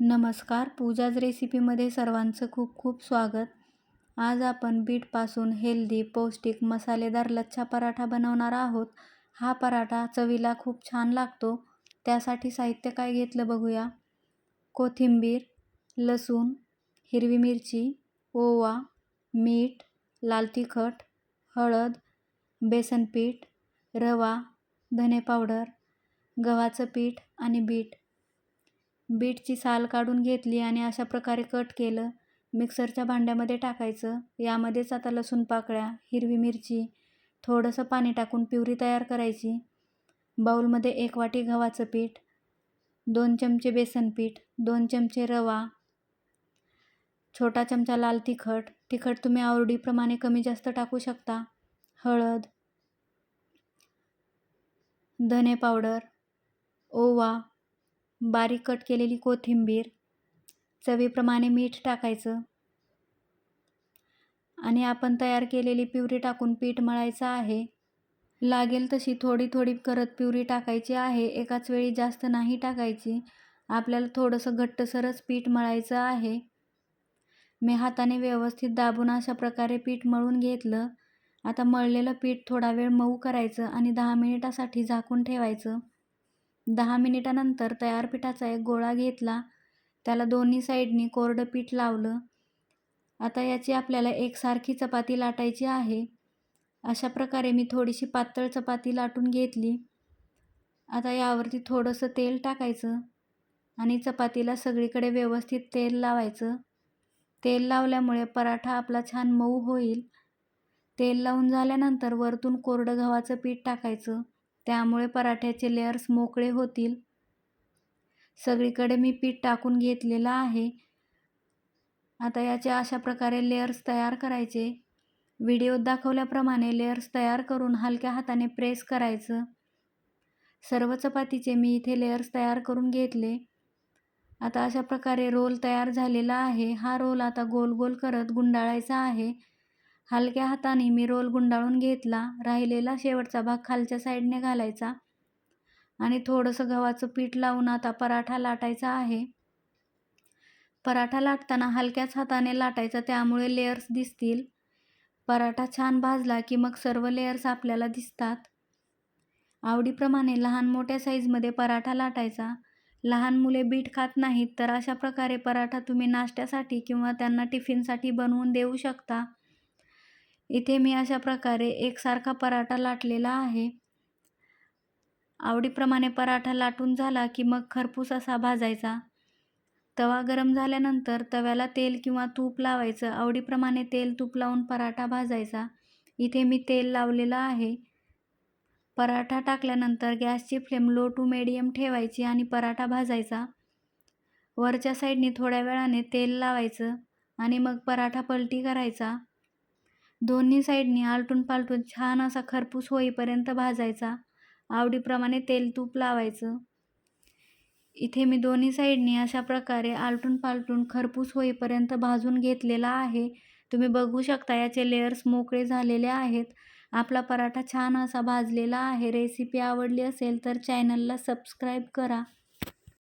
नमस्कार पूजाज रेसिपीमध्ये सर्वांचं खूप खूप स्वागत. आज आपण बीटपासून हेल्दी पौष्टिक मसालेदार लच्छा पराठा बनवणार आहोत. हा पराठा चवीला खूप छान लागतो. त्यासाठी साहित्य काय घेतलं बघूया. कोथिंबीर लसूण हिरवी मिरची ओवा मीठ लाल तिखट हळद बेसन पीठ रवा धने पावडर गव्हाचं पीठ आणि बीट. बीटची साल काढून घेतली आणि अशा प्रकारे कट केलं. मिक्सरच्या भांड्यामध्ये टाकायचं. यामध्येच आता लसूण पाकळ्या हिरवी मिरची थोडंसं पाणी टाकून प्युरी तयार करायची. बाऊलमध्ये एक वाटी गव्हाचं पीठ दोन चमचे बेसन पीठ दोन चमचे रवा छोटा चमचा लाल तिखट. तिखट तुम्ही आवडीप्रमाणे कमी जास्त टाकू शकता. हळद धने पावडर ओवा बारीक कट केलेली कोथिंबीर चवीप्रमाणे मीठ टाकायचं आणि आपण तयार केलेली प्युरी टाकून पीठ मळायचं आहे. लागेल तशी थोडी थोडी करत प्युरी टाकायची आहे. एकाच वेळी जास्त नाही टाकायची. आपल्याला थोडंसं घट्टसरच पीठ मळायचं आहे. मी हाताने व्यवस्थित दाबून अशा प्रकारे पीठ मळून घेतलं. आता मळलेलं पीठ थोडा वेळ मऊ करायचं आणि दहा मिनिटासाठी झाकून ठेवायचं. दहा मिनिटानंतर तयार पिठाचा एक गोळा घेतला. त्याला दोन्ही साईडनी कोरडं पीठ लावलं. आता याची आपल्याला एकसारखी चपाती लाटायची आहे. अशा प्रकारे मी थोडीशी पातळ चपाती लाटून घेतली. आता यावरती थोडंसं तेल टाकायचं आणि चपातीला सगळीकडे व्यवस्थित तेल लावायचं. तेल लावल्यामुळे पराठा आपला छान मऊ होईल. तेल लावून झाल्यानंतर वरतून कोरडं गव्हाचं पीठ टाकायचं. त्यामुळे पराठ्याचे लेअर्स मोकळे होतील. सगळीकडे मी पीठ टाकून घेतलेलं आहे. आता याचे अशा प्रकारे लेअर्स तयार करायचे. व्हिडिओत दाखवल्याप्रमाणे लेअर्स तयार करून हलक्या हाताने प्रेस करायचं. सर्व चपातीचे मी इथे लेअर्स तयार करून घेतले. आता अशा प्रकारे रोल तयार झालेला आहे. हा रोल आता गोल गोल करत गुंडाळायचा आहे. हलक्या हाताने मी रोल गुंडाळून घेतला राहिलेला शेवटचा भाग खालच्या साईडने घालायचा आणि थोडंसं गव्हाचं पीठ लावून आता पराठा लाटायचा आहे. पराठा लाटताना हलक्याच हाताने लाटायचा त्यामुळे लेयर्स दिसतील. पराठा छान भाजला की मग सर्व लेयर्स आपल्याला दिसतात. आवडीप्रमाणे लहान मोठ्या साईजमध्ये पराठा लाटायचा. लहान मुले बीट खात नाहीत तर अशा प्रकारे पराठा तुम्ही नाश्त्यासाठी किंवा त्यांना टिफिनसाठी बनवून देऊ शकता. इथे मी अशा प्रकारे एकसारखा पराठा लाटलेला आहे. आवडीप्रमाणे पराठा लाटून झाला की मग खरपूस असा भाजायचा. तवा गरम झाल्यानंतर तव्याला तेल किंवा तूप लावायचं. आवडीप्रमाणे तेल तूप लावून पराठा भाजायचा. इथे मी तेल लावलेलं आहे. पराठा टाकल्यानंतर गॅसची फ्लेम लो टू मिडियम ठेवायची आणि पराठा भाजायचा. वरच्या साईडने थोड्या वेळाने तेल लावायचं आणि मग पराठा पलटी करायचा. दोन्ही साईडनी आलटून पालटून छान असा खरपूस होईपर्यंत भाजायचा. आवडीप्रमाणे तेल तूप लावायचं. इथे मी दोन्ही साईडनी अशा प्रकारे आलटून पालटून खरपूस होईपर्यंत भाजून घेतलेला आहे. तुम्ही बघू शकता याचे लेयर्स मोकळे झालेले आहेत. आपला पराठा छान असा भाजलेला आहे. रेसिपी आवडली असेल तर चॅनलला सबस्क्राईब करा.